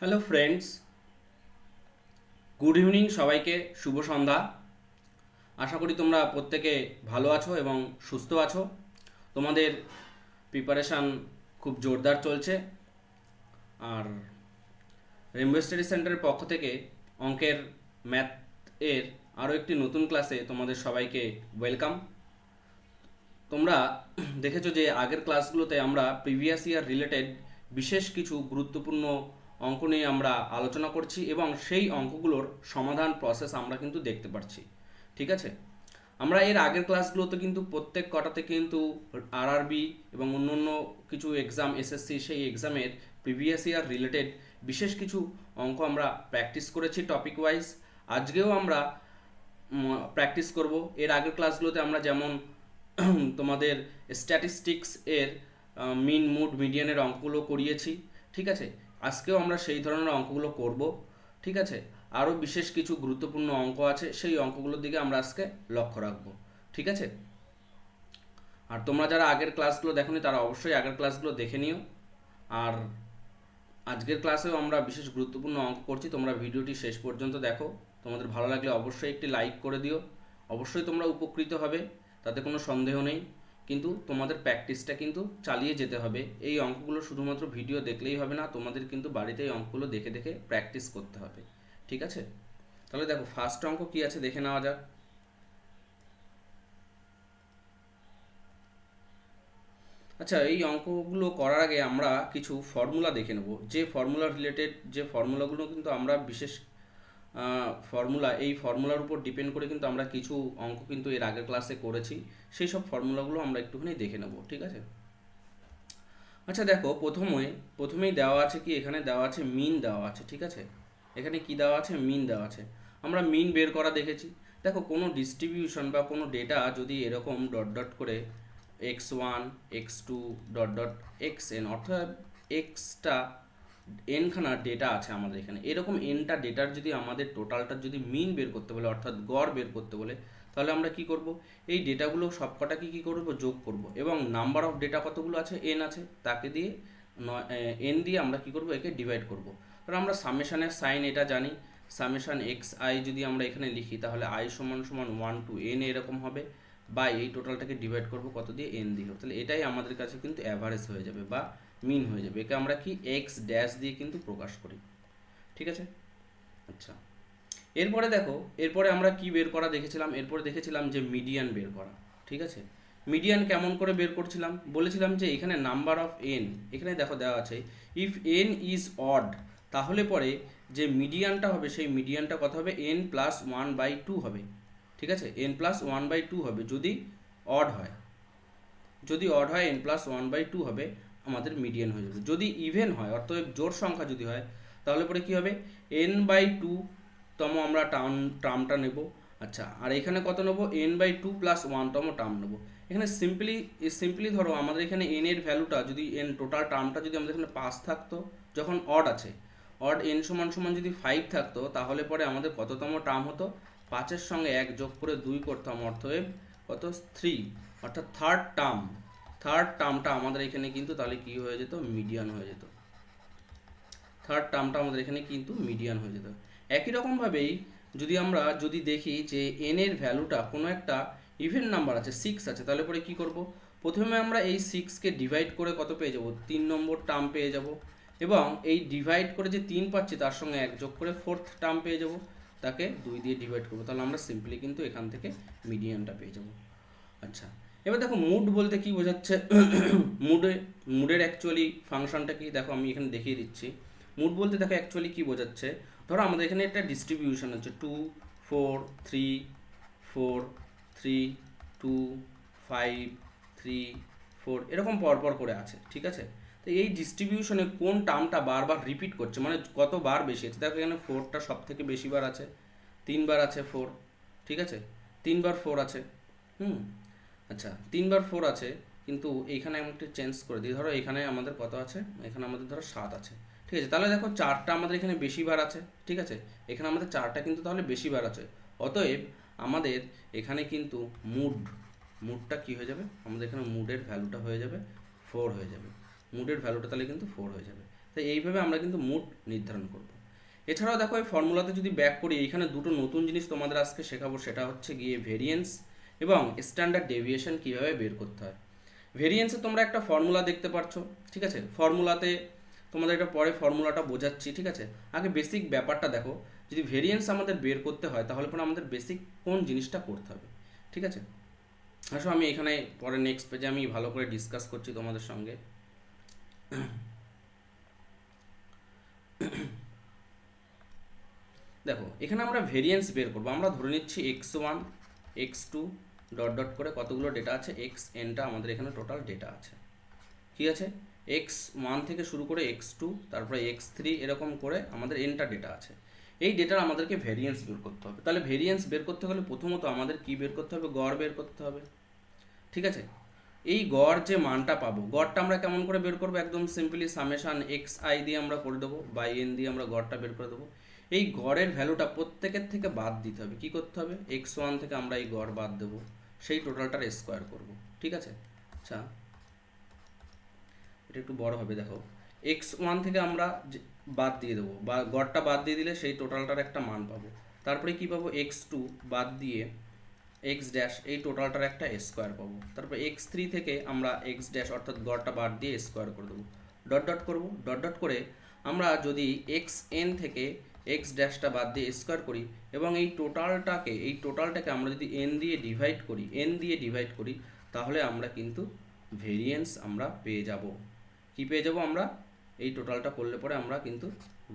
Hello friends good evening সবাইকে। শুভ সন্ধ্যা। আশা করি তোমরা প্রত্যেকে ভালো আছো এবং সুস্থ আছো। তোমাদের প্রিপারেশান খুব জোরদার চলছে। আর রেমবো স্টাডি সেন্টারের পক্ষ থেকে অঙ্কের ম্যাথ এর আরও একটি নতুন ক্লাসে তোমাদের সবাইকে ওয়েলকাম তোমরা দেখেছ যে আগের ক্লাসগুলোতে আমরা প্রিভিয়াস ইয়ার রিলেটেড বিশেষ কিছু গুরুত্বপূর্ণ অঙ্ক নিয়ে আমরা আলোচনা করছি এবং সেই অঙ্কগুলোর সমাধান প্রসেস আমরা কিন্তু দেখতে পাচ্ছি ঠিক আছে? আমরা এর আগের ক্লাসগুলোতে কিন্তু প্রত্যেক কটাতে কিন্তু আরআরবি এবং অন্য অন্য কিছু এক্সাম এসএসসি সেই এক্সামের প্রিভিয়াস ইয়ার রিলেটেড বিশেষ কিছু অঙ্ক আমরা প্র্যাকটিস করেছি টপিক ওয়াইজ আজকেও আমরা প্র্যাকটিস করব। এর আগের ক্লাসগুলোতে আমরা যেমন তোমাদের স্ট্যাটিস্টিক্স এর মিন মুড মিডিয়ানের অঙ্কগুলো করিয়েছি। ঠিক আছে? আজকেও আমরা সেই ধরনের অঙ্কগুলো করব, ঠিক আছে? আরও বিশেষ কিছু গুরুত্বপূর্ণ অঙ্ক আছে, সেই অঙ্কগুলোর দিকে আমরা আজকে লক্ষ্য রাখব, ঠিক আছে? আর তোমরা যারা আগের ক্লাসগুলো দেখোনি, তারা অবশ্যই আগের ক্লাসগুলো দেখে নিও। আর আজকের ক্লাসেও আমরা বিশেষ গুরুত্বপূর্ণ অঙ্ক করছি, তোমরা ভিডিওটি শেষ পর্যন্ত দেখো। তোমাদের ভালো লাগলে অবশ্যই একটি লাইক করে দিও। অবশ্যই তোমরা উপকৃত হবে, তাতে কোনো সন্দেহ নেই। কিন্তু তোমাদের প্র্যাকটিসটা কিন্তু চালিয়ে যেতে হবে। এই অঙ্কগুলো শুধুমাত্র ভিডিও দেখলেই হবে না, তোমাদের কিন্তু বাড়িতে এই অঙ্কগুলো দেখে দেখে প্র্যাকটিস করতে হবে। ঠিক আছে? তাহলে দেখো ফার্স্ট অঙ্ক কি আছে দেখে নেওয়া যাক। আচ্ছা এই অঙ্কগুলো করার আগে আমরা কিছু ফর্মুলা দেখে নেব। যে ফর্মুলা রিলেটেড যে ফর্মুলাগুলো কিন্তু আমরা বিশেষ ফর্মুলা এই ফর্মুলার উপর ডিপেন্ড করে কিন্তু আমরা কিছু অঙ্ক কিন্তু এর আগের ক্লাসে করেছি। সেই সব ফর্মুলাগুলো আমরা একটুখানি দেখে নেব, ঠিক আছে? আচ্ছা দেখো, প্রথমে, প্রথমেই দেওয়া আছে কি? এখানে দেওয়া আছে মিন দেওয়া আছে, ঠিক আছে? এখানে কি দেওয়া আছে? মিন দেওয়া আছে। আমরা মিন বের করা দেখেছি। দেখো, কোনো ডিস্ট্রিবিউশন বা কোনো ডেটা যদি এরকম ডট ডট করে X one X two dot dot X N অর্থাৎ এক্সটা এনখানা ডেটা আছে আমাদের এখানে। এরকম এনটা ডেটার যদি আমাদের টোটালটার যদি মিন বের করতে বলে, অর্থাৎ গড় বের করতে বলে, তাহলে আমরা কি করব? এই ডেটাগুলো সবকটাকে কি করব? যোগ করব। এবং নাম্বার অফ ডেটা কতগুলো আছে? এন আছে। তাকে দিয়ে এন দিয়ে আমরা কি করব? একে ডিভাইড করব। কারণ আমরা সামেশানের সাইন এটা জানি। সামেশান এক্স আই যদি আমরা এখানে লিখি, তাহলে আই সমান সমান ওয়ান টু এন এরকম হবে। বা এই টোটালটাকে ডিভাইড করব, কত দিয়ে এন দিয়ে তাহলে এটাই আমাদের কাছে কিন্তু অ্যাভারেজ হয়ে যাবে বা মিন হয়ে যাবে। একে আমরা কি? এক্স ড্যাশ দিয়ে কিন্তু প্রকাশ করি। ঠিক আছে? আচ্ছা। এরপরে দেখো, এরপরে আমরা কি বের করা দেখেছিলাম? এরপরে দেখেছিলাম যে মিডিয়ান বের করা। ঠিক আছে? মিডিয়ান কেমন করে বের করছিলাম? বলেছিলাম যে এখানে নাম্বার অফ এন এখানে দেখো দেওয়া আছে ইফ এন ইজ অড তাহলে পরে যে মিডিয়ানটা হবে, সেই মিডিয়ানটা কত হবে? N plus one by two হবে। ঠিক আছে? N plus one by two হবে, যদি অড হয়। যদি অড হয় N plus one by two হবে আমাদের মিডিয়ান হয়ে যাবে। যদি ইভেন হয়, অর্থাৎ জোর সংখ্যা যদি হয়, তাহলে পরে কি হবে? এন বাই টু তম আমরা টার্ম টার্মটা নেব। আচ্ছা আর এখানে কত নেব? এন বাই টু প্লাস ওয়ানতম টার্ম নেব। এখানে সিম্পলি সিম্পলি ধরো আমাদের এখানে এন এর ভ্যালুটা যদি এন টোটাল টার্মটা যদি আমাদের এখানে পাঁচ থাকতো, যখন অড আছে অড এন সমান সমান যদি ফাইভ থাকতো, তাহলে পরে আমাদের কততম টার্ম হতো? পাঁচের সঙ্গে এক যোগ করে দুই করতাম অর্থে কত? থ্রি অর্থাৎ থার্ড টার্ম থার্ড টার্মটা আমাদের এখানে কিন্তু তাহলে কি হয়ে যেত? মিডিয়ান হয়ে যেত। থার্ড টার্মটা আমাদের এখানে কিন্তু মিডিয়ান হয়ে যেত। একই রকমভাবেই যদি আমরা যদি দেখি যে এন এর ভ্যালুটা কোনো একটা ইভেন নাম্বার আছে সিক্স আছে, তাহলে পরে কি করব? প্রথমে আমরা এই সিক্সকে ডিভাইড করে কত পেয়ে যাব? তিন নম্বর টার্ম পেয়ে যাব। এবং এই ডিভাইড করে যে তিন পাচ্ছি, তার সঙ্গে এক যোগ করে ফোর্থ টার্ম পেয়ে যাব। তাকে দুই দিয়ে ডিভাইড করব। তাহলে আমরা সিম্পলি কিন্তু এখান থেকে মিডিয়ানটা পেয়ে যাব। আচ্ছা। এবার দেখো মুড বলতে কি বোঝাচ্ছে? মুডে মুডের অ্যাকচুয়ালি ফাংশনটা কি? দেখো আমি এখানে দেখিয়ে দিচ্ছি। মুড বলতে দেখো অ্যাকচুয়ালি কি বোঝাচ্ছে? ধরো আমাদের এখানে একটা ডিস্ট্রিবিউশন আছে। Two four three four three two five three four এরকম পরপর করে আছে, ঠিক আছে? তো এই ডিস্ট্রিবিউশনে কোন টার্মটা বারবার রিপিট করছে? মানে কতবার বেশি আছে? দেখো এখানে ফোরটা সব থেকে বেশিবার আছে। তিনবার আছে ফোর ঠিক আছে? তিনবার ফোর আছে। হুম? আচ্ছা তিনবার ফোর আছে, কিন্তু এইখানে আমি একটু চেঞ্জ করে দিই। ধরো এখানে আমাদের কত আছে? এখানে আমাদের ধরো সাত আছে। ঠিক আছে, তাহলে দেখো চারটা আমাদের এখানে বেশি বার আছে, ঠিক আছে? এখানে আমাদের চারটা কিন্তু তাহলে বেশি বার আছে। অতএব আমাদের এখানে কিন্তু মুড মুডটা কি হয়ে যাবে? আমাদের এখানে মুডের ভ্যালুটা হয়ে যাবে ফোর হয়ে যাবে। মুডের ভ্যালুটা তাহলে কিন্তু ফোর হয়ে যাবে। তো এইভাবে আমরা কিন্তু মুড নির্ধারণ করব। এছাড়াও দেখো এই ফর্মুলাতে যদি ব্যাক করি, এইখানে দুটো নতুন জিনিস তোমাদের আজকে শেখাবো, সেটা হচ্ছে গিয়ে ভেরিয়েন্স এবং স্ট্যান্ডার্ড ডেভিয়েশন কীভাবে বের করতে হয়? ভেরিয়েন্সে তোমরা একটা ফর্মুলা দেখতে পাচ্ছ ঠিক আছে? ফর্মুলাতে তোমাদের এটা পরে ফর্মুলাটা বোঝাচ্ছি, ঠিক আছে? আগে বেসিক ব্যাপারটা দেখো, যদি ভেরিয়েন্স আমাদের বের করতে হয়, তাহলে পরে আমাদের বেসিক কোন জিনিসটা করতে হবে, ঠিক আছে? আসো, আমি এখানে পরে নেক্সট পেজে আমি ভালো করে ডিসকাস করছি তোমাদের সঙ্গে। দেখো, এখানে আমরা ভেরিয়েন্স বের করব, আমরা ধরে নিচ্ছি X one X two dot dot করে কতগুলো ডেটা আছে এক্স এনটা আমাদের এখানে টোটাল ডেটা আছে। ঠিক আছে? এক্স ওয়ান থেকে শুরু করে এক্স টু তারপরে এক্স থ্রি এরকম করে আমাদের এনটা ডেটা আছে। এই ডেটার আমাদেরকে ভেরিয়েন্স বের করতে হবে। তাহলে ভেরিয়েন্স বের করতে হলে প্রথমত আমাদের কি বের করতে হবে? গড় বের করতে হবে। ঠিক আছে? এই গড় যে মানটা পাবো, গড়টা আমরা কেমন করে বের করব? একদম সিম্পলি সামেশান এক্স আই দিয়ে আমরা করে দেবো বাই এন দিয়ে আমরা গড়টা বের করে দেবো। এই গড়ের ভ্যালুটা প্রত্যেকের থেকে বাদ দিতে হবে। কি করতে হবে? এক্স ওয়ান থেকে আমরা এই গড় বাদ দেবো। সেই টোটালটার স্কোয়ার করব। ঠিক আছে? আচ্ছা। এটা একটু বড় হবে, দেখো। এক্স ওয়ান থেকে আমরা বাদ দিয়ে দেবো। বা গড়টা বাদ দিয়ে দিলে সেই টোটালটার একটা মান পাবো। তারপরে কি পাবো? এক্স টু বাদ দিয়ে এক্স ড্যাশ এই টোটালটার একটা স্কোয়ার পাবো। তারপর এক্স থ্রি থেকে আমরা এক্স ড্যাশ অর্থাৎ গড়টা বাদ দিয়ে স্কোয়ার করে দেবো। ডট ডট করব। ডট ডট করে আমরা যদি এক্স এন থেকে এক্স ড্যাশটা বাদ দিয়ে স্কোয়ার করি এবং এই টোটালটাকে এই টোটালটাকে আমরা যদি এন দিয়ে ডিভাইড করি এন দিয়ে ডিভাইড করি, তাহলে আমরা কিন্তু ভেরিয়েন্স আমরা পেয়ে যাব। কি পেয়ে যাব আমরা? এই টোটালটা করলে পরে আমরা কিন্তু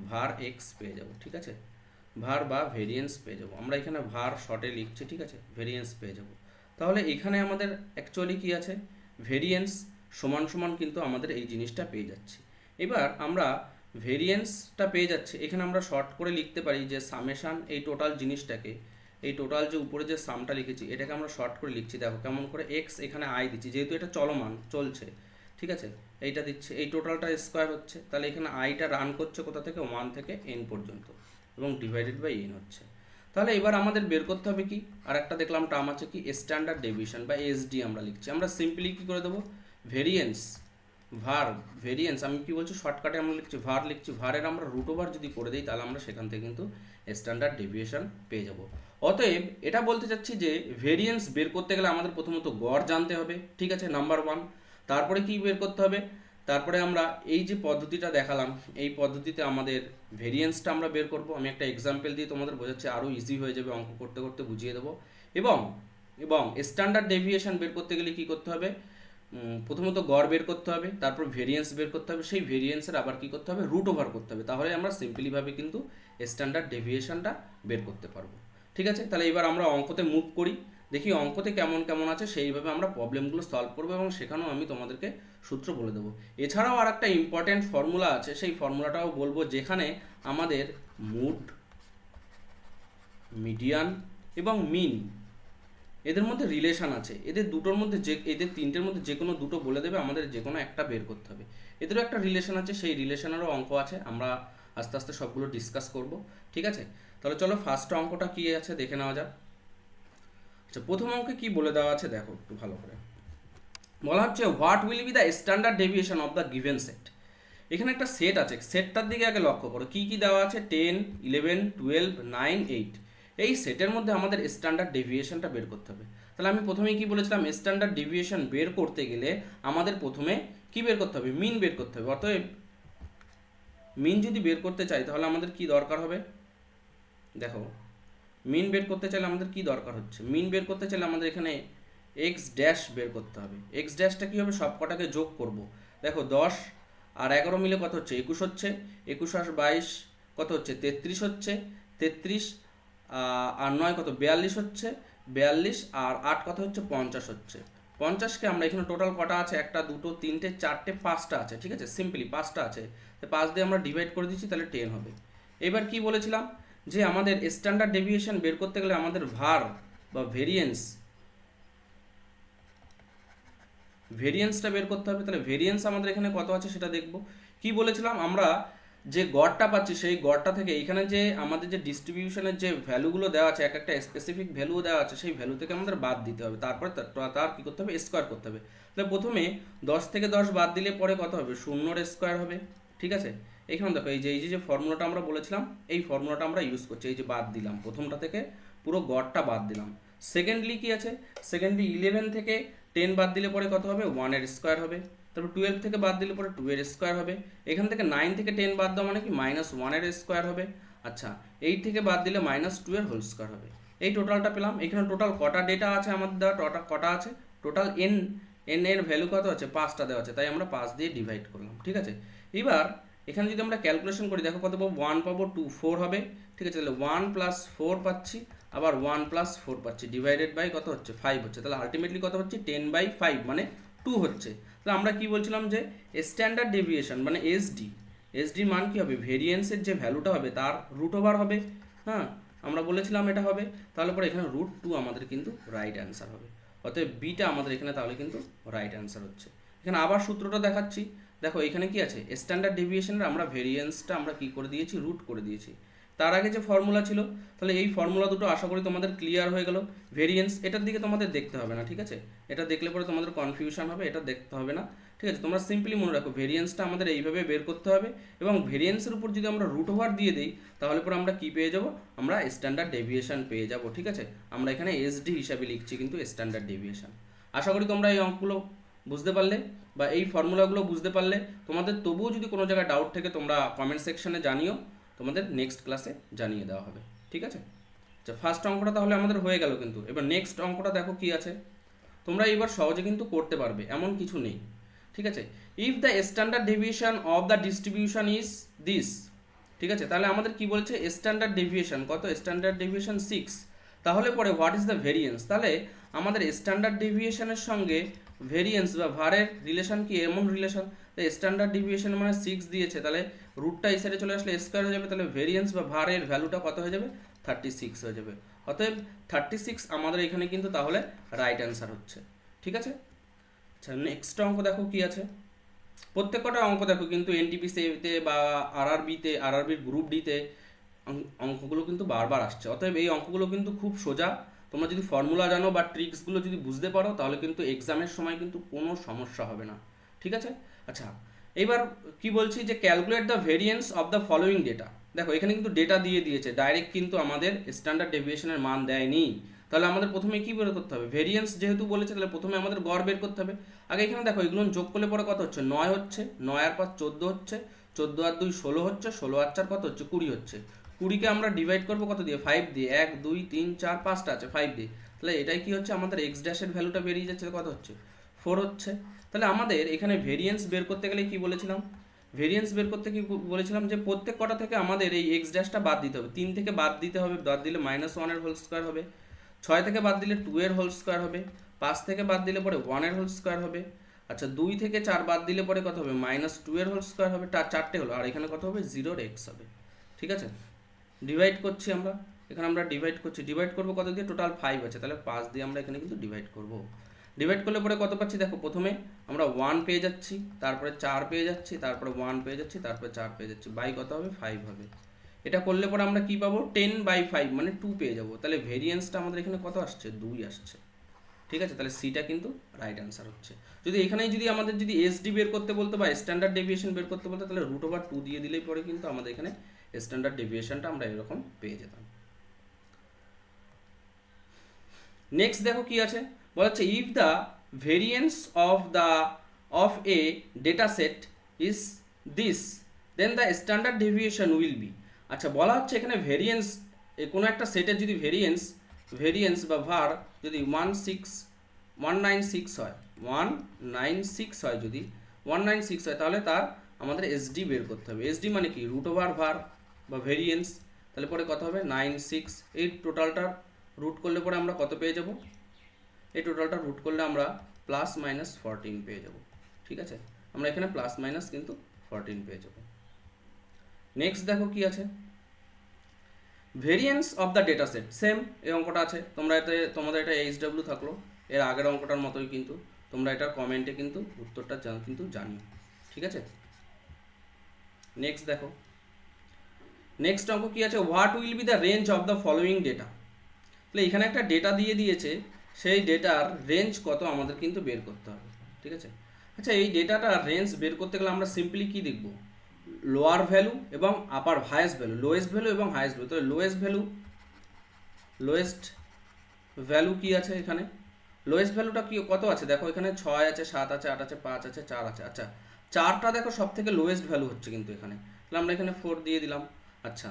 ভার এক্স পেয়ে যাব, ঠিক আছে? ভার বা ভেরিয়েন্স পেয়ে যাব। আমরা এখানে ভার শর্টে লিখছি, ঠিক আছে? ভেরিয়েন্স পেয়ে যাব। তাহলে এখানে আমাদের অ্যাকচুয়ালি কি আছে? ভেরিয়েন্স সমান সমান কিন্তু আমাদের এই জিনিসটা পেয়ে যাচ্ছি। এবার আমরা ভেরিয়েন্সটা পেয়ে যাচ্ছে। এখানে আমরা শর্ট করে লিখতে পারি যে সামেশান এই টোটাল জিনিসটাকে, এই টোটাল যে উপরে যে সামটা লিখেছি, এটাকে আমরা শর্ট করে লিখছি। দেখো, কেমন করে এক্স এখানে আই দিচ্ছি, যেহেতু এটা চলমান, চলছে, ঠিক আছে? এইটা দিচ্ছে, এই টোটালটা স্কোয়ার হচ্ছে, তাহলে এখানে আইটা রান করছে কোথা থেকে? ওয়ান থেকে এন পর্যন্ত, এবং ডিভাইডেড বাই এন হচ্ছে। তাহলে এবার আমাদের বের করতে হবে কি? আর একটা দেখলাম টার্ম আছে কি? স্ট্যান্ডার্ড ডেভিয়েশন বা এসডি আমরা লিখছি। আমরা সিম্পলি কি করে দেবো? ভেরিয়েন্স ভার ভেরিয়েন্স আমি কি বলছি? শর্টকাটে আমরা লিখছি ভার লিখছি ভারের আমরা রুট ওভার যদি করে দিই, তাহলে আমরা সেখান থেকে কিন্তু স্ট্যান্ডার্ড ডেভিয়েশন পেয়ে যাব। অতএব এটা বলতে চাচ্ছি যে ভেরিয়েন্স বের করতে গেলে আমাদের প্রথমত গড় জানতে হবে, ঠিক আছে? নাম্বার ওয়ান তারপরে কি বের করতে হবে? তারপরে আমরা এই যে পদ্ধতিটা দেখালাম, এই পদ্ধতিতে আমাদের ভেরিয়েন্সটা আমরা বের করব। আমি একটা এক্সাম্পল দিয়ে তোমাদের বোঝাচ্ছি আরও ইজি হয়ে যাবে অঙ্ক করতে করতে বুঝিয়ে দেবো। এবং এবং স্ট্যান্ডার্ড ডেভিয়েশন বের করতে গেলে কি করতে হবে? প্রথমত গড় বের করতে হবে, তারপর ভেরিয়েন্স বের করতে হবে, সেই ভেরিয়েন্সের আবার কি করতে হবে? রুট ওভার করতে হবে। তাহলে আমরা সিম্পলিভাবে কিন্তু স্ট্যান্ডার্ড ডেভিয়েশনটা বের করতে পারব। ঠিক আছে? তাহলে এবার আমরা অঙ্কতে মুভ করি। দেখি অঙ্কতে কেমন কেমন আছে, সেইভাবে আমরা প্রবলেমগুলো সলভ করব এবং সেখানেও আমি তোমাদেরকে সূত্র বলে দেবো। এছাড়াও আর একটা ইম্পর্ট্যান্ট ফর্মুলা আছে, সেই ফর্মুলাটাও বলব যেখানে আমাদের মুড মিডিয়ান এবং মিন এদের মধ্যে রিলেশন আছে। এদের দুটোর মধ্যে যে, এদের তিনটের মধ্যে যে কোনো দুটো বলে দেবে, আমাদের যে কোনো একটা বের করতে হবে। এদেরও একটা রিলেশন আছে, সেই রিলেশানেরও অঙ্ক আছে। আমরা আস্তে আস্তে সবগুলো ডিসকাস করব, ঠিক আছে? তাহলে চলো ফার্স্ট অঙ্কটা কী আছে দেখে নেওয়া যাক। আচ্ছা প্রথম অঙ্কে কি বলে দেওয়া আছে দেখো একটু ভালো করে। বলা হচ্ছে what will be the standard deviation of the given set এখানে একটা সেট আছে। সেটটার দিকে আগে লক্ষ্য করো। কি কি দেওয়া আছে? Ten eleven twelve nine eight এই সেটের মধ্যে আমাদের স্ট্যান্ডার্ড ডেভিয়েশনটা বের করতে হবে। তাহলে আমি প্রথমেই কি বলেছিলাম? স্ট্যান্ডার্ড ডেভিয়েশন বের করতে গেলে আমাদের প্রথমে কি বের করতে হবে? মিন বের করতে হবে। অতএব মিন যদি বের করতে চাই, তাহলে আমাদের কি দরকার হবে? দেখো মিন বের করতে চাইলে আমাদের কি দরকার হচ্ছে? মিন বের করতে চাইলে আমাদের এখানে এক্স ড্যাশ বের করতে হবে। এক্স ড্যাশটা কী হবে? সব কটাকে যোগ করব। দেখো, দশ আর এগারো মিলে কত হচ্ছে? একুশ হচ্ছে। একুশ আর বাইশ কত হচ্ছে? তেত্রিশ হচ্ছে। তেত্রিশ আর নয় কত? বিয়াল্লিশ হচ্ছে, বিয়াল্লিশ, আর আট কত হচ্ছে? পঞ্চাশ হচ্ছে। পঞ্চাশকে আমরা এখানে টোটাল কটা আছে? একটা, দুটো, তিনটে, চারটে, পাঁচটা আছে, ঠিক আছে? সিম্পলি পাঁচটা আছে। পাঁচ দিয়ে আমরা ডিভাইড করে দিচ্ছি, তাহলে টেন হবে। এবার কি বলেছিলাম? যে আমাদের স্ট্যান্ডার্ড ডেভিয়েশন বের করতে গেলে আমাদের ভার বা ভেরিয়েন্স ভেরিয়েন্সটা বের করতে হবে। তাহলে ভেরিয়েন্স আমাদের এখানে কত আছে সেটা দেখব। কি বলেছিলাম? আমরা যে গড়টা পাচ্ছি, সেই গড়টা থেকে এখানে যে আমাদের যে ডিস্ট্রিবিউশনের যে ভ্যালুগুলো দেওয়া আছে, এক একটা স্পেসিফিক ভ্যালু দেওয়া আছে, সেই ভ্যালু থেকে আমাদের বাদ দিতে হবে। তারপরে তার- তার কী করতে হবে? স্কোয়ার করতে হবে। তাহলে প্রথমে দশ থেকে দশ বাদ দিলে পরে কত হবে? শূন্যর স্কোয়ার হবে। ঠিক আছে? এখানে দেখো, এই যে এই যে যে ফর্মুলাটা আমরা বলেছিলাম, এই ফর্মুলাটা আমরা ইউজ করছি। এই যে, বাদ দিলাম। প্রথমটা থেকে পুরো গড়টা বাদ দিলাম। সেকেন্ডলি কি আছে? সেকেন্ডলি ইলেভেন থেকে টেন বাদ দিলে পরে কত হবে? ওয়ানের স্কোয়ার হবে। তারপর টুয়েলভ থেকে বাদ দিলে পরে টু এর স্কোয়ার হবে। এখান থেকে নাইন থেকে টেন বাদ দেওয়া মানে কি? মাইনাস ওয়ানের স্কোয়ার হবে। আচ্ছা এইট থেকে বাদ দিলে মাইনাস টু এর হোল স্কোয়ার হবে। এই টোটালটা পেলাম। এখানে টোটাল কটা ডেটা আছে আমাদের দেওয়া টোটাল কটা আছে? টোটাল এন এন এর ভ্যালু কত আছে? পাঁচটা দেওয়া আছে। তাই আমরা পাঁচ দিয়ে ডিভাইড করলাম। ঠিক আছে? এবার, এখানে যদি আমরা ক্যালকুলেশন করি, দেখো কত পাবো? ওয়ান পাবো টু ফোর হবে। ঠিক আছে? তাহলে ওয়ান প্লাস ফোর পাচ্ছি। আবার ওয়ান প্লাস ফোর পাচ্ছি। ডিভাইডেড বাই কত হচ্ছে? ফাইভ হচ্ছে। তাহলে আলটিমেটলি কত হচ্ছে? টেন বাই ফাইভ মানে টু হচ্ছে। তাহলে আমরা কি বলছিলাম যে স্ট্যান্ডার্ড ডেভিয়েশন মানে এসডি এসডির মান কি হবে? ভেরিয়েন্সের যে ভ্যালুটা হবে, তার রুট ওভার হবে। হ্যাঁ আমরা বলেছিলাম এটা হবে। তাহলে পরে এখানে রুট টু আমাদের কিন্তু রাইট অ্যান্সার হবে। অতএব বিটা আমাদের এখানে তাহলে কিন্তু রাইট অ্যান্সার হচ্ছে। এখানে আবার সূত্রটা দেখাচ্ছি। দেখো, এখানে কি আছে? স্ট্যান্ডার্ড ডেভিয়েশনের আমরা ভেরিয়েন্সটা আমরা কি করে দিয়েছি? রুট করে দিয়েছি। তার আগে যে ফর্মুলা ছিল, তাহলে এই ফর্মুলা দুটো আশা করি তোমাদের ক্লিয়ার হয়ে গেল। ভেরিয়েন্স এটার দিকে তোমাদের দেখতে হবে না, ঠিক আছে? এটা দেখলে পরে তোমাদের কনফিউশন হবে, এটা দেখতে হবে না, ঠিক আছে? তোমরা সিম্পলি মনে রাখো ভেরিয়েন্সটা আমাদের এইভাবে বের করতে হবে এবং ভেরিয়েন্সের উপর যদি আমরা রুট ওভার দিয়ে দিই, তাহলে পরে আমরা কি পেয়ে যাব? আমরা স্ট্যান্ডার্ড ডেভিয়েশন পেয়ে যাব, ঠিক আছে? আমরা এখানে এসডি হিসাবে লিখছি কিন্তু স্ট্যান্ডার্ড ডেভিয়েশন আশা করি তোমরা এই অঙ্কগুলো বুঝতে পারলে বা এই ফর্মুলাগুলো বুঝতে পারলে। তোমাদের তবুও যদি কোনো জায়গায় ডাউট থেকে, তোমরা কমেন্ট সেকশনে জানিও। তোমাদের নেক্সট ক্লাসে জানিয়ে দেওয়া হবে, ঠিক আছে? আচ্ছা ফার্স্ট অঙ্কটা তাহলে আমাদের হয়ে গেল কিন্তু। এবার নেক্সট অঙ্কটা দেখো কি আছে। তোমরা এবার সহজে কিন্তু করতে পারবে, এমন কিছু নেই, ঠিক আছে? If the standard deviation of the distribution is this ঠিক আছে? তাহলে আমাদের কি বলছে? স্ট্যান্ডার্ড ডেভিয়েশন কত? স্ট্যান্ডার্ড ডেভিয়েশন সিক্স তাহলে পরে হোয়াট ইজ দ্য ভেরিয়েন্স তাহলে আমাদের স্ট্যান্ডার্ড ডেভিয়েশনের সঙ্গে ভেরিয়েন্স বা ভারের রিলেশন কি? এমন রিলেশন স্ট্যান্ডার্ড ডেভিয়েশন মানে সিক্স দিয়েছে, তাহলে রুটটা এই সাইডে চলে আসলে স্কোয়ার হয়ে যাবে, তাহলে ভেরিয়েন্স বা ভারের ভ্যালুটা কত হয়ে যাবে? থার্টি সিক্স হয়ে যাবে। অতএব থার্টি সিক্স আমাদের এখানে কিন্তু তাহলে রাইট অ্যান্সার হচ্ছে। ঠিক আছে? আচ্ছা নেক্সট অঙ্ক দেখো কি আছে? প্রত্যেকটা অঙ্ক দেখো কিন্তু এনটিপিসিতে বা আরআরবিতে আরআরবির গ্রুপ ডিতে অঙ্কগুলো কিন্তু বারবার আসছে। অতএব এই অঙ্কগুলো কিন্তু খুব সোজা তোমরা যদি ফর্মুলা জানো বা ট্রিক্সগুলো যদি বুঝতে পারো, তাহলে কিন্তু এক্সামের সময় কিন্তু কোনো সমস্যা হবে না। ঠিক আছে? আচ্ছা এবার কি বলছি যে calculate the variance of the following data দেখো, এখানে কিন্তু ডেটা দিয়ে দিয়েছে ডাইরেক্ট কিন্তু আমাদের স্ট্যান্ডার্ড ডেভিয়েশনের মান দেয়নি। তাহলে আমাদের প্রথমে কি বের করতে হবে? ভেরিয়েন্স যেহেতু বলেছে, তাহলে প্রথমে আমাদের গড় বের করতে হবে। আগে এখানে দেখো, এগুলো যোগ করলে পরে কত হচ্ছে? নয় হচ্ছে, নয় আর পাঁচ, চোদ্দ হচ্ছে, চোদ্দ আর দুই, ষোলো হচ্ছে, ষোলো আর চার কত হচ্ছে? কুড়ি হচ্ছে। কুড়িকে আমরা ডিভাইড করব কত দিয়ে? ফাইভ দিয়ে। এক, দুই, তিন, চার, পাঁচটা আছে ফাইভ দিয়ে। তাহলে এটাই কি হচ্ছে? আমাদের এক্স ড্যাশের ভ্যালুটা বেরিয়ে যাচ্ছে কত হচ্ছে? ফোর হচ্ছে। তাহলে আমাদের এখানে ভেরিয়েন্স বের করতে গেলে কি বলেছিলাম? ভেরিয়েন্স বের করতে কি বলেছিলাম যে প্রত্যেক কটা থেকে আমাদের এই এক্স ড্যাশটা বাদ দিতে হবে। তিন থেকে বাদ দিতে হবে, বাদ দিলে মাইনাস ওয়ানের হোল স্কোয়ার হবে। ছয় থেকে বাদ দিলে টু এর হোল স্কোয়ার হবে। পাঁচ থেকে বাদ দিলে পরে ওয়ানের হোল স্কোয়ার হবে। আচ্ছা দুই থেকে চার বাদ দিলে পরে কত হবে? মাইনাস টু এর হোল স্কোয়ার হবে। চারটে হলো। আর এখানে কত হবে? জিরোর এক্স হবে। ঠিক আছে? ডিভাইড করছি আমরা। এখানে আমরা ডিভাইড করছি। ডিভাইড করব কত দিয়ে? টোটাল ফাইভ আছে। তাহলে পাঁচ দিয়ে আমরা এখানে কিন্তু ডিভাইড করব। ডিভাইড করলে পরে কত পাচ্ছি? দেখো, প্রথমে আমরা ওয়ান পেয়ে যাচ্ছি, তারপরে চার পেয়ে যাচ্ছি, তারপরে ওয়ান পেয়ে যাচ্ছি, তারপরে চার পেয়ে যাচ্ছি। বাই কত হবে? ফাইভ হবে। এটা করলে পরে আমরা কি পাবো? টেন বাই ফাইভ মানে টু পেয়ে যাব। তাহলে ভেরিয়েন্সটা আমাদের এখানে কত আসছে? দুই আসছে। ঠিক আছে? তাহলে সিটা কিন্তু রাইট অ্যান্সার হচ্ছে। যদি এখানেই যদি আমাদের যদি এসডি বের করতে বলতো বা স্ট্যান্ডার্ড ডেভিয়েশন বের করতে বলতো, তাহলে রুট ওভার টু দিয়ে দিলেই পরে কিন্তু আমাদের এখানে স্ট্যান্ডার্ড ডেভিয়েশনটা আমরা এরকম পেয়ে যেতাম। নেক্সট দেখো কি আছে? বলা হচ্ছে if the variance of the of a data set is this then the standard deviation will be আচ্ছা বলা হচ্ছে এখানে ভেরিয়েন্স কোনো একটা সেটের যদি ভেরিয়েন্স ভেরিয়েন্স বা ভার যদি one six one nine six হয় ওয়ান নাইন সিক্স হয় যদি ওয়ান নাইন সিক্স হয়, তাহলে তার আমাদের এসডি বের করতে হবে। এসডি মানে কি? রুট ওভার ভার বা ভেরিয়েন্স তাহলে পরে কত হবে নাইন সিক্স এই টোটালটার রুট করলে পরে আমরা কত পেয়ে যাব? এই টোটালটা রুট করলে আমরা প্লাস মাইনাস ফরটিন পেয়ে যাব, ঠিক আছে? আমরা এখানে প্লাস মাইনাস কিন্তু ফরটিন পেয়ে যাব। নেক্সট দেখো কি আছে? Variance of the data set same এই অঙ্কটা আছে। তোমরা এতে, তোমাদের এটা এইচ ডাব্লিউ থাকল, এর আগের অঙ্কটার মতোই কিন্তু তোমরা এটা কমেন্টে কিন্তু উত্তরটা কিন্তু জানিও, ঠিক আছে? নেক্সট দেখো। নেক্সট অঙ্ক কি আছে? What will be the range of the following data তাহলে এখানে একটা ডেটা দিয়ে দিয়েছে, সেই ডেটার রেঞ্জ কত আমাদের কিন্তু বের করতে হবে, ঠিক আছে? আচ্ছা এই ডেটাটার রেঞ্জ বের করতে গেলে আমরা সিম্পলি কি দেখব? লোয়ার ভ্যালু এবং upper highest value lowest value এবং হায়েস্ট ভ্যালু তাহলে লোয়েস্ট ভ্যালু লোয়েস্ট ভ্যালু কি আছে এখানে? লোয়েস্ট ভ্যালুটা কি, কত আছে? দেখো এখানে ছয় আছে, সাত আছে, আট আছে, পাঁচ আছে, চার আছে। আচ্ছা চারটা দেখো সব থেকে লোয়েস্ট ভ্যালু হচ্ছে কিন্তু এখানে। তাহলে আমরা এখানে ফোর দিয়ে দিলাম। আচ্ছা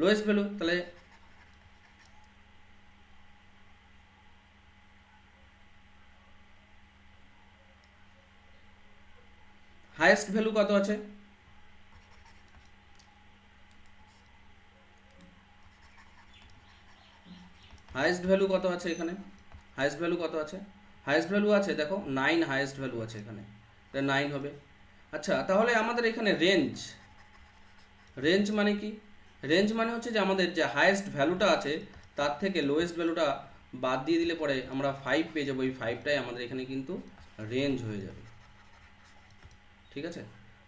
লোয়েস্ট ভ্যালু তাহলে হায়েস্ট ভ্যালু কত আছে? হায়েস্ট ভ্যালু কত আছে এখানে? হায়েস্ট ভ্যালু কত আছে? হায়েস্ট ভ্যালু আছে, দেখো নাইন হায়েস্ট ভ্যালু আছে এখানে। নাইন হবে। আচ্ছা তাহলে আমাদের এখানে রেঞ্জ রেঞ্জ মানে কি? রেঞ্জ মানে হচ্ছে যে আমাদের যে হায়েস্ট ভ্যালুটা আছে, তার থেকে লোয়েস্ট ভ্যালুটা বাদ দিয়ে দিলে পরে আমরা ফাইভ পেয়ে যাব। এই ফাইভটাই আমাদের এখানে কিন্তু রেঞ্জ হয়ে যাবে। ঠিক আছে?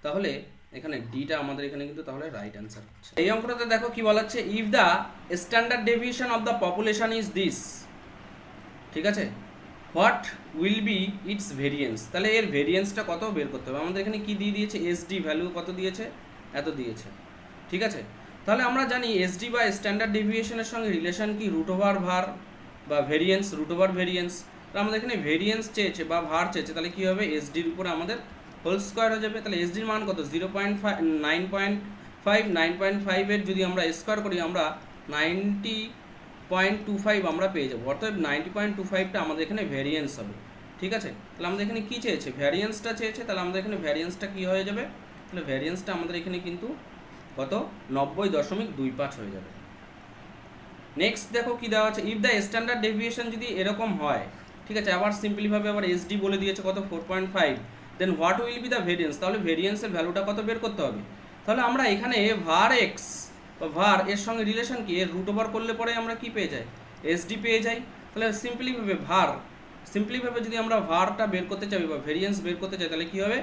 তাহলে এখানে ডিটা আমাদের এখানে কিন্তু তাহলে রাইট অ্যান্সার হচ্ছে। এই অঙ্কটাতে দেখো কি বলা হচ্ছে if the standard deviation of the population is this ঠিক আছে? What will be its variance তাহলে এর ভেরিয়েন্সটা কত বের করতে হবে? আমাদের এখানে কি দিয়ে দিয়েছে? এসডি ভ্যালু কত দিয়েছে? এত দিয়েছে। ঠিক আছে? তাহলে আমরা জানি এসডি বা স্ট্যান্ডার্ড ডেভিয়েশনের সঙ্গে রিলেশন কি? রুট ওভার ভার বা ভেরিয়েন্স রুট ওভার ভেরিয়েন্স তাহলে আমাদের এখানে ভেরিয়েন্স চেয়েছে বা ভার চেয়েছে, তাহলে কী হবে? এসডির উপরে আমাদের হোল স্কোয়ার হয়ে যাবে। তাহলে এসডির মান কত? Zero point five nine point five nine point ফাইভের যদি আমরা স্কোয়ার করি, আমরা নাইনটি পয়েন্ট টু ফাইভ আমরা পেয়ে যাব। অর্থাৎ নাইনটি পয়েন্ট টু ফাইভটা আমাদের এখানে ভ্যারিয়েন্স হবে। ঠিক আছে? তাহলে আমাদের এখানে কী চেয়েছে? ভ্যারিয়েন্সটা চেয়েছে। তাহলে আমাদের এখানে ভ্যারিয়েন্সটা কী হয়ে যাবে? তাহলে ভ্যারিয়েন্সটা আমাদের এখানে কিন্তু কত? নব্বই দশমিক দুই পাঁচ হয়ে যাবে। নেক্সট দেখো কি দেওয়া আছে ইফ দ্য স্ট্যান্ডার্ড ডেভিয়েশন যদি এরকম হয়, ঠিক আছে, আবার সিম্পলিভাবে আবার এসডি বলে দিয়েছে কত? Four point five then what will be the variance তাহলে ভেরিয়েন্সের ভ্যালুটা কত বের করতে হবে? তাহলে আমরা এখানে ভার এক্স বা ভার এর সঙ্গে রিলেশন কি? এর রুট ওভার করলে পরে আমরা কি পেয়ে যাই? এসডি পেয়ে যাই। তাহলে সিম্পলিভাবে ভার সিম্পলিভাবে যদি আমরা ভারটা বের করতে চাই বা ভেরিয়েন্স বের করতে চাই, তাহলে কি হবে?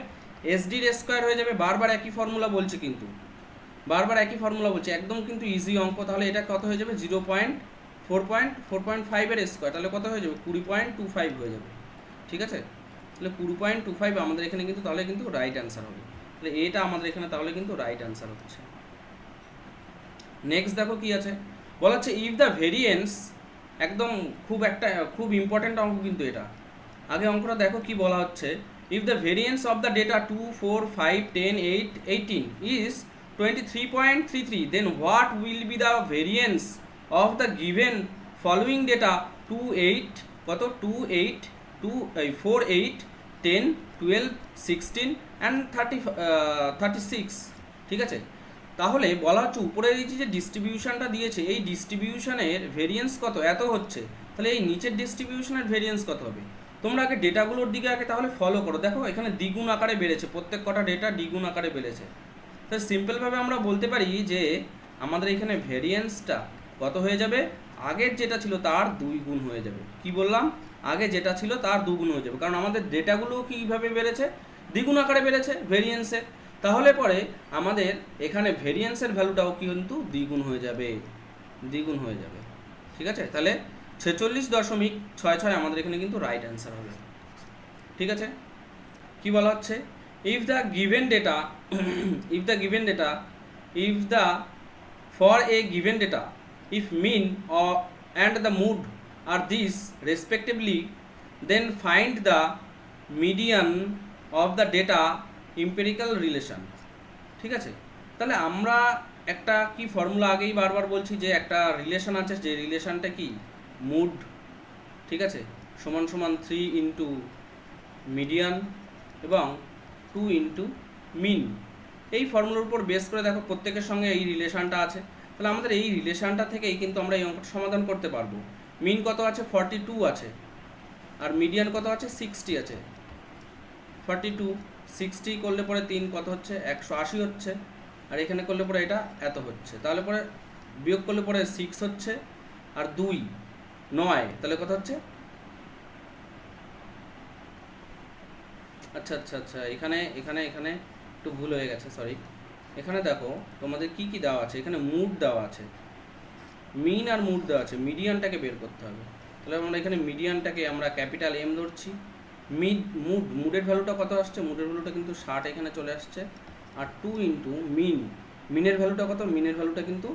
এসডির স্কোয়ার হয়ে যাবে। বারবার একই ফর্মুলা বলছে কিন্তু। বারবার একই ফর্মুলা বলছে, একদম কিন্তু ইজি অঙ্ক, তাহলে এটা কত হয়ে যাবে? Zero point four point four point ফাইভের স্কোয়ার তাহলে কত হয়ে যাবে? কুড়ি পয়েন্ট টু ফাইভ হয়ে যাবে। ঠিক আছে? তাহলে কুড়ি পয়েন্ট টু ফাইভ আমাদের এখানে কিন্তু, তাহলে কিন্তু রাইট অ্যান্সার হবে। তাহলে এটা আমাদের এখানে, তাহলে কিন্তু রাইট অ্যান্সার হচ্ছে। নেক্সট দেখো কি আছে? বলা হচ্ছে ইফ দ্য ভেরিয়েন্স একদম খুব একটা, খুব ইম্পর্ট্যান্ট অঙ্ক কিন্তু এটা। আগে অঙ্কটা দেখো কি বলা হচ্ছে। If the variance of the data two four five ten eight eighteen is twenty three point three three then what will be the variance of the given following data two eight কত two eight two four eight ten twelve sixteen and thirty thirty six ঠিক আছে? তাহলে বলা হচ্ছে উপরে এই যে ডিস্ট্রিবিউশনটা দিয়েছে, এই ডিস্ট্রিবিউশনের ভেরিয়েন্স কত? এত হচ্ছে। তাহলে এই নিচের ডিস্ট্রিবিউশনের ভেরিয়েন্স কত হবে? তোমরা আগে ডেটাগুলোর দিকে আগে তাহলে ফলো করো। দেখো, এখানে দ্বিগুণ আকারে বেড়েছে। প্রত্যেক কটা ডেটা দ্বিগুণ আকারে বেড়েছে। তো সিম্পলভাবে আমরা বলতে পারি যে আমাদের এখানে ভেরিয়েন্সটা কত হয়ে যাবে? আগের যেটা ছিল তার দুই গুণ হয়ে যাবে। কি বললাম? আগে যেটা ছিল তার দুগুণ হয়ে যাবে। কারণ আমাদের ডেটাগুলো কীভাবে বেড়েছে? দ্বিগুণ আকারে বেড়েছে ভেরিয়েন্সের তাহলে পরে আমাদের এখানে ভেরিয়েন্সের ভ্যালুটাও কিন্তু দ্বিগুণ হয়ে যাবে। দ্বিগুণ হয়ে যাবে। ঠিক আছে? তাহলে ছেচল্লিশ দশমিক ছয় ছয় আমাদের এখানে কিন্তু রাইট অ্যান্সার হবে। ঠিক আছে? কি বলা হচ্ছে? If the given data if the given data if the for a given data if mean and the mode are this respectively then find the median of the data empirical relation ঠিক আছে? তাহলে আমরা একটা কি formula আগেই বারবার বলছি যে একটা রিলেশন আছে, যে রিলেশনটা কি? মুড ঠিক আছে? সমান সমান থ্রি ইন্টু মিডিয়ান এবং টু ইন্টু মিন এই ফর্মুলার উপর বেস করে দেখো, প্রত্যেকের সঙ্গে এই রিলেশনটা আছে। তাহলে আমাদের এই রিলেশনটা থেকেই কিন্তু আমরা এই অঙ্কটা সমাধান করতে পারব। মিন কত আছে? ফর্টি টু আছে। আর মিডিয়ান কত আছে? সিক্সটি আছে। ফর্টি টু সিক্সটি করলে পরে তিন কত হচ্ছে? একশো আশি হচ্ছে। আর এখানে করলে পরে এটা এত হচ্ছে। তাহলে পরে বিয়োগ করলে পরে সিক্স হচ্ছে। আর দুই, নয়, তাহলে কত হচ্ছে? আচ্ছা আচ্ছা আচ্ছা এখানে এখানে এখানে একটু ভুল হয়ে গেছে সরি এখানে দেখো, তোমাদের কি কি দেওয়া আছে? এখানে মুড দেওয়া আছে। মিন আর মুড দেওয়া আছে। মিডিয়ানটাকে বের করতে হবে। তাহলে আমরা এখানে মিডিয়ানটাকে আমরা ক্যাপিটাল এম ধরছি। মিড মুড মুডের ভ্যালুটা কত আসছে? মুডের ভ্যালুটা কিন্তু ষাট এখানে চলে আসছে। আর টু ইন্টু মিন মিনের ভ্যালুটা কত? মিনের ভ্যালুটা কিন্তু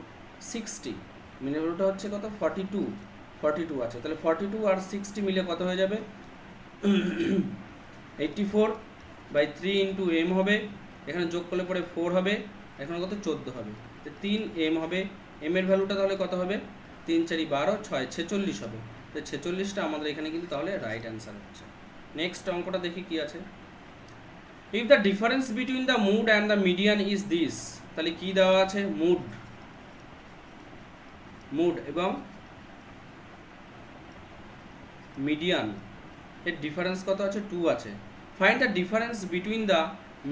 সিক্সটি মিনের ভ্যালুটা হচ্ছে কত? ফর্টি টু ফর্টি টু আছে। তাহলে ফর্টি টু আর সিক্সটি মিলে কত হয়ে যাবে? Eighty four by three into M হবে, এখানে যোগ করলে পরে ফোর হবে, এখানে কত? চোদ্দ হবে। তো তিন এম হবে এম এর ভ্যালুটা তাহলে কত হবে? তিন চারি বারো, ছয়, ছেচল্লিশ হবে। তো ছেচল্লিশটা আমাদের এখানে কিন্তু তাহলে রাইট অ্যান্সার হচ্ছে। নেক্সট অঙ্কটা দেখি কি আছে। If the difference between the mode and the median is this তাহলে কি দেওয়া আছে? মুড মুড এবং মিডিয়ান এর ডিফারেন্স কত আছে? টু আছে। Find the difference between the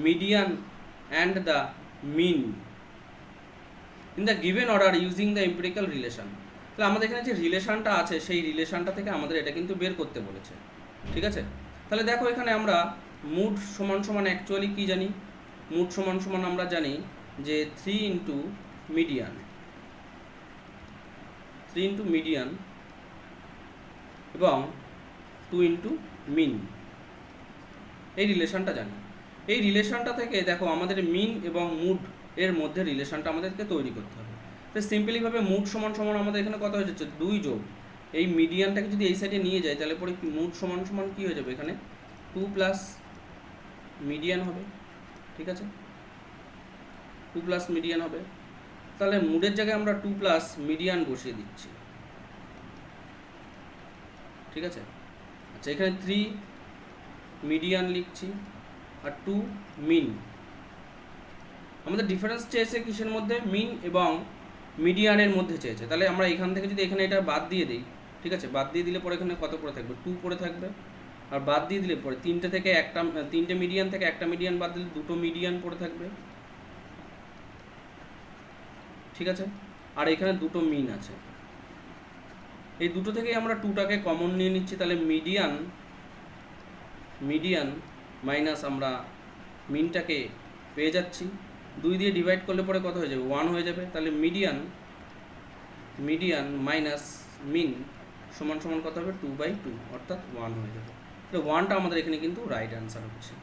median and the mean in the given order using the empirical relation তাহলে আমাদের এখানে যে রিলেশনটা আছে, সেই রিলেশনটা থেকে আমাদের এটা কিন্তু বের করতে বলেছে। ঠিক আছে? তাহলে দেখো এখানে আমরা মুড সমান সমান অ্যাকচুয়ালি কী জানি? মুড সমান সমান আমরা জানি যে three into median three into median এবং টু ইন্টু মিন এই রিলেশনটা জানি। এই রিলেশনটা থেকে দেখো আমাদের মিন এবং মুড এর মধ্যে রিলেশনটা আমাদেরকে তৈরি করতে হবে। তো সিম্পলিভাবে মুড সমান সমান আমাদের এখানে কত হয়ে যাচ্ছে? দুই যোগ। এই মিডিয়ানটাকে যদি এই সাইডে নিয়ে যায় তাহলে পরে মুড সমান সমান কী হয়ে যাবে এখানে? টু প্লাস মিডিয়ান হবে, ঠিক আছে? টু প্লাস মিডিয়ান হবে। তাহলে মুডের জায়গায় আমরা টু প্লাস মিডিয়ান বসিয়ে দিচ্ছি। ঠিক আছে? আচ্ছা এখানে থ্রি মিডিয়ান লিখছি আর টু মিন আমাদের ডিফারেন্স চেয়েছে কিসের মধ্যে? মিন এবং মিডিয়ানের মধ্যে চেয়েছে। তাহলে আমরা এখান থেকে যদি এখানে এটা বাদ দিয়ে দিই, ঠিক আছে? বাদ দিয়ে দিলে পরে এখানে কত পড়ে থাকবে? টু পড়ে থাকবে। আর বাদ দিয়ে দিলে পরে তিনটে থেকে একটা, তিনটে মিডিয়ান থেকে একটা মিডিয়ান বাদ দিলে দুটো মিডিয়ান পড়ে থাকবে। ঠিক আছে? আর এখানে দুটো মিন আছে। এই দুটো থেকেই আমরা টুটাকে কমন নিয়ে নিচ্ছি। তাহলে মিডিয়ান মিডিয়ান মাইনাস আমরা মিনটাকে পেয়ে যাচ্ছি। দুই দিয়ে ডিভাইড করলে পরে কত হয়ে যাবে? ওয়ান হয়ে যাবে। তাহলে মিডিয়ান মিডিয়ান মাইনাস মিন সমান সমান কত হবে? টু বাই টু অর্থাৎ ওয়ান হয়ে যাবে। তাহলে ওয়ানটা আমাদের এখানে কিন্তু রাইট অ্যান্সার হচ্ছে।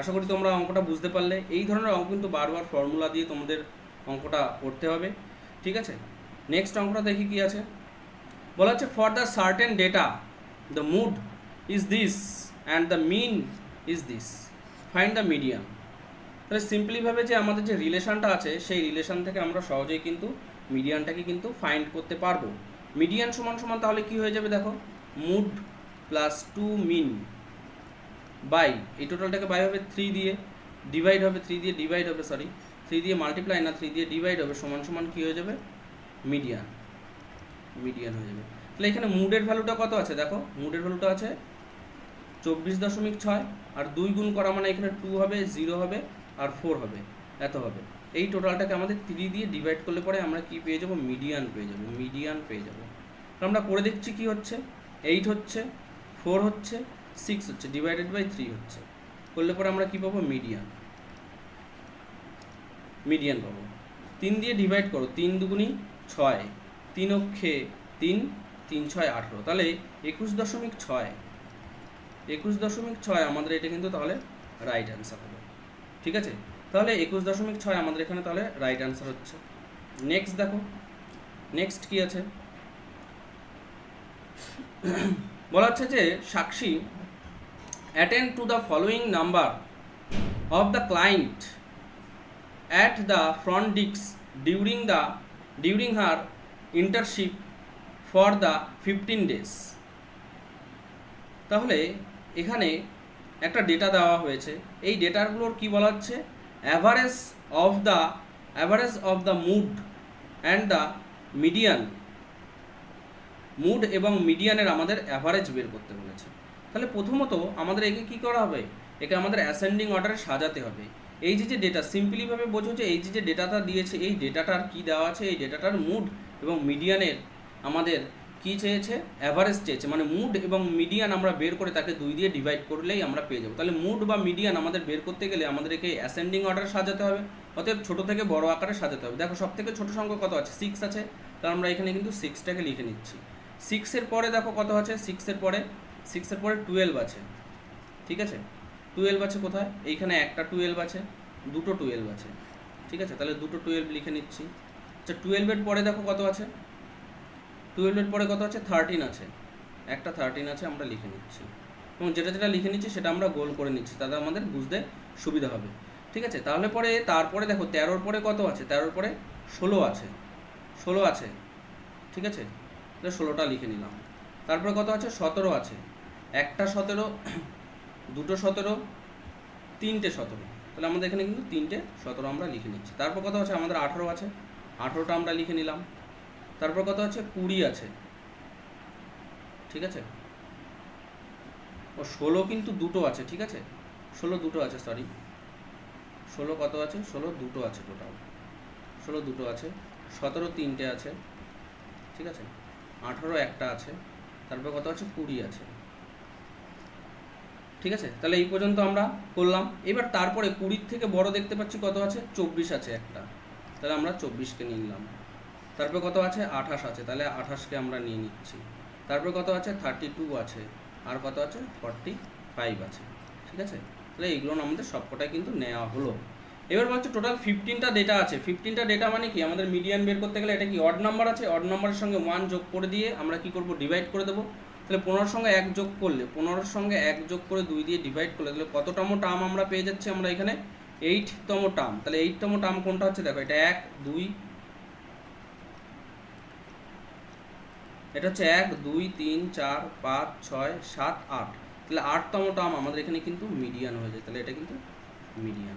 আশা করি তোমরা অঙ্কটা বুঝতে পারলে। এই ধরনের অঙ্ক কিন্তু বারবার ফর্মুলা দিয়ে তোমাদের অঙ্কটা করতে হবে। ঠিক আছে? নেক্সট অঙ্কটা দেখি কি আছে। বলা হচ্ছে for the certain data the mode is this and the mean is this find the medium তাহলে সিম্পলিভাবে যে আমাদের যে রিলেশনটা আছে, সেই রিলেশন থেকে আমরা সহজেই কিন্তু মিডিয়ানটাকে কিন্তু ফাইন্ড করতে পারব। মিডিয়ান সমান সমান তাহলে কি হয়ে যাবে দেখো? Mode plus two mean by এই টোটালটাকে বাই হবে থ্রি দিয়ে ডিভাইড হবে থ্রি দিয়ে ডিভাইড হবে সরি থ্রি দিয়ে মাল্টিপ্লাই না থ্রি দিয়ে ডিভাইড হবে, সমান সমান কী হয়ে যাবে? মিডিয়ান মিডিয়ান হয়ে যাবে। তাহলে এখানে মুডের ভ্যালুটা কত আছে? দেখো মুডের ভ্যালুটা আছে চব্বিশ দশমিক ছয় আর দুই গুণ করা মানে এখানে টু হবে জিরো হবে আর ফোর হবে, এত হবে। এই টোটালটাকে আমাদের থ্রি দিয়ে ডিভাইড করলে পরে আমরা কি পেয়ে যাব? মিডিয়ান পেয়ে যাব মিডিয়ান পেয়ে যাব। আমরা করে দেখছি কি হচ্ছে? এইট হচ্ছে ফোর হচ্ছে সিক্স হচ্ছে ডিভাইডেড বাই থ্রি হচ্ছে। করলে পরে আমরা কি পাবো? মিডিয়ান মিডিয়ান পাবো। তিন দিয়ে ডিভাইড করো, তিন দুগুনি ছয়, তিন অক্ষে তিন তিন ছয় আঠেরো। তাহলে একুশ দশমিক ছয় একুশ দশমিক ছয় আমাদের এটা কিন্তু তাহলে রাইট অ্যান্সার হবে। ঠিক আছে? তাহলে একুশ দশমিক ছয় আমাদের এখানে তাহলে রাইট অ্যান্সার হচ্ছে। নেক্সট দেখো। নেক্সট কি আছে? বলা হচ্ছে যে Sakshi attend to the following number of the client at the front desk during the during her internship for the fifteen days তাহলে এখানে একটা ডেটা দেওয়া হয়েছে। এই ডেটাগুলোর কি বলা হচ্ছে? Average of the average of the mode and the median mode এবং মিডিয়ানের আমাদের অ্যাভারেজ বের করতে বলেছে। তাহলে প্রথমত আমাদের একে কি করা হবে? একে আমাদের অ্যাসেন্ডিং অর্ডারে সাজাতে হবে। এই যে যে ডেটা সিম্পলিভাবে বোঝো যে এই যে যে ডেটাটা দিয়েছে, এই ডেটাটার কি দেওয়া আছে? এই ডেটাটার মুড এবং মিডিয়ানের আমাদের কি চেয়েছে? অ্যাভারেজ চেয়েছে। মানে মুড এবং মিডিয়ান আমরা বের করে তাকে দুই দিয়ে ডিভাইড করলেই আমরা পেয়ে যাব। তাহলে মুড বা মিডিয়ান আমাদের বের করতে গেলে আমাদের একে অ্যাসেন্ডিং অর্ডারে সাজাতে হবে, অতএব ছোটো থেকে বড় আকারে সাজাতে হবে। দেখো সব থেকে ছোটো সংখ্যা কত আছে? সিক্স আছে। তাহলে আমরা এখানে কিন্তু সিক্সটাকে লিখে নিচ্ছি। সিক্সের পরে দেখো কত আছে? সিক্সের পরে সিক্সের পরে টুয়েলভ আছে। ঠিক আছে? টুয়েলভ আছে কোথায়? এইখানে একটা টুয়েলভ আছে, দুটো টুয়েলভ আছে। ঠিক আছে? তাহলে দুটো টুয়েলভ লিখে নিচ্ছি। আচ্ছা টুয়েলভের পরে দেখো কত আছে? টুয়েলভের পরে কত আছে থার্টিন আছে। একটা থার্টিন আছে, আমরা লিখে নিচ্ছি। এবং যেটা যেটা লিখে নিচ্ছি, সেটা আমরা গোল করে নিচ্ছি। তাতে আমাদের বুঝতে সুবিধা হবে। ঠিক আছে? তাহলে পরে, তারপরে দেখো, তেরোর পরে কত আছে? তেরোর পরে ষোলো আছে। ষোলো আছে। ঠিক আছে? তাহলে ষোলোটা লিখে নিলাম। তারপরে কত আছে? সতেরো আছে। একটা সতেরো, দুটো সতেরো, তিনটে সতেরো। তাহলে আমাদের এখানে কিন্তু তিনটে সতেরো আমরা লিখে নিচ্ছি। তারপর কত আছে? আমাদের আঠেরো আছে। আঠেরোটা আমরা লিখে নিলাম। তারপর কত আছে কুড়ি আছে। ঠিক আছে? ও ষোলো কিন্তু দুটো আছে, ঠিক আছে? ষোলো দুটো আছে সরি ষোলো কত আছে? ষোলো দুটো আছে টোটাল ষোলো দুটো আছে, সতেরো তিনটে আছে, ঠিক আছে? আঠেরো একটা আছে, তারপর কত আছে? কুড়ি আছে। ঠিক আছে? তাহলে এই পর্যন্ত আমরা করলাম। এবার তারপরে কুড়ির থেকে বড় দেখতে পাচ্ছি কত আছে? চব্বিশ আছে একটা। তাহলে আমরা চব্বিশকে নিলাম। তারপর কত আছে? আঠাশ আছে। তাহলে আঠাশকে আমরা নিয়ে নিচ্ছি। তারপর কত আছে? থার্টি টু আছে। আর কত আছে? ফর্টি ফাইভ আছে। ঠিক আছে? তাহলে এইগুলো আমাদের সবকটাই কিন্তু নেওয়া হলো। এবার বলছে টোটাল ফিফটিনটা ডেটা আছে। ফিফটিনটা ডেটা মানে কি? আমাদের মিডিয়ান বের করতে গেলে এটা কি অড নাম্বার আছে? অড নাম্বারের সঙ্গে ওয়ান যোগ করে দিয়ে আমরা কি করব? ডিভাইড করে দেবো। তাহলে পনেরোর সঙ্গে এক যোগ করলে, পনেরোর সঙ্গে এক যোগ করে দুই দিয়ে ডিভাইড করলে, তাহলে কততম টার্ম আমরা পেয়ে যাচ্ছি আমরা এখানে? এইটতম টার্ম তাহলে এইটতম টার্ম কোনটা হচ্ছে? দেখো, এটা এক, দুই এটা হচ্ছে এক, দুই, তিন, চার, পাঁচ, ছয়, সাত, আট। তাহলে আটতম টার্ম আমাদের এখানে কিন্তু মিডিয়ান হয়ে যায়। তাহলে এটা কিন্তু মিডিয়ান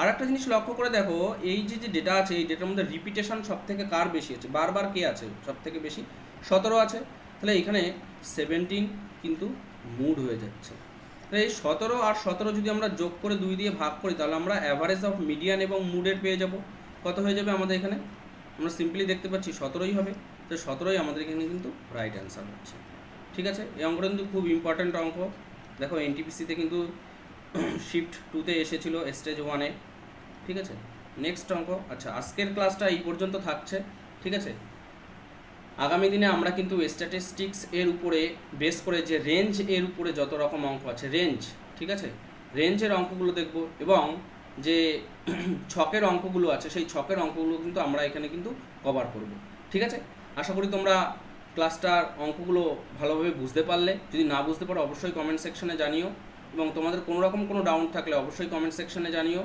আর একটা জিনিস লক্ষ্য করে দেখো, এই যে যে ডেটা আছে, এই ডেটার মধ্যে রিপিটেশন সব থেকে কার বেশি আছে? বারবার কে আছে? সব থেকে বেশি? সতেরো আছে। তাহলে এখানে সেভেন্টিন কিন্তু মুড হয়ে যাচ্ছে। তাহলে এই সতেরো আর সতেরো যদি আমরা যোগ করে দুই দিয়ে ভাগ করি, তাহলে আমরা অ্যাভারেজ অফ মিডিয়ান এবং মুডের পেয়ে যাব। কত হয়ে যাবে আমাদের এখানে? আমরা সিম্পলি দেখতে পাচ্ছি সতেরোই হবে। তো সতেরোই আমাদের এখানে কিন্তু রাইট অ্যান্সার হচ্ছে। ঠিক আছে? এই অঙ্কটা কিন্তু খুব ইম্পর্ট্যান্ট অঙ্ক। দেখো এনটিপিসিতে কিন্তু শিফট টুতে এসেছিল স্টেজ ওয়ানে ঠিক আছে? নেক্সট অঙ্ক আচ্ছা আজকের ক্লাসটা এই পর্যন্ত থাকছে। ঠিক আছে? আগামী দিনে আমরা কিন্তু স্ট্যাটিস্টিক্স এর উপরে বেস করে যে রেঞ্জ এর উপরে যত রকম অঙ্ক আছে রেঞ্জ ঠিক আছে? রেঞ্জের অঙ্কগুলো দেখব এবং যে ছকের অঙ্কগুলো আছে, সেই ছকের অঙ্কগুলো কিন্তু আমরা এখানে কিন্তু কভার করব। ঠিক আছে? আশা করি তোমরা ক্লাসটার অঙ্কগুলো ভালোভাবে বুঝতে পারলে। যদি না বুঝতে পারো, অবশ্যই কমেন্ট সেকশনে জানিও। এবং তোমাদের কোনো রকম কোনো ডাউট থাকলে অবশ্যই কমেন্ট সেকশনে জানিও।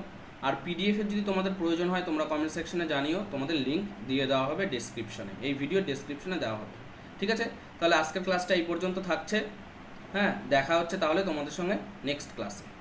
আর পিডিএফের যদি তোমাদের প্রয়োজন হয়, তোমরা কমেন্ট সেকশনে জানিও। তোমাদের লিঙ্ক দিয়ে দেওয়া হবে ডেসক্রিপশনে এই ভিডিওর ডেসক্রিপশনে দেওয়া হবে। ঠিক আছে? তাহলে আজকের ক্লাসটা এই পর্যন্ত থাকছে। হ্যাঁ দেখা হচ্ছে তাহলে তোমাদের সঙ্গে নেক্সট ক্লাসে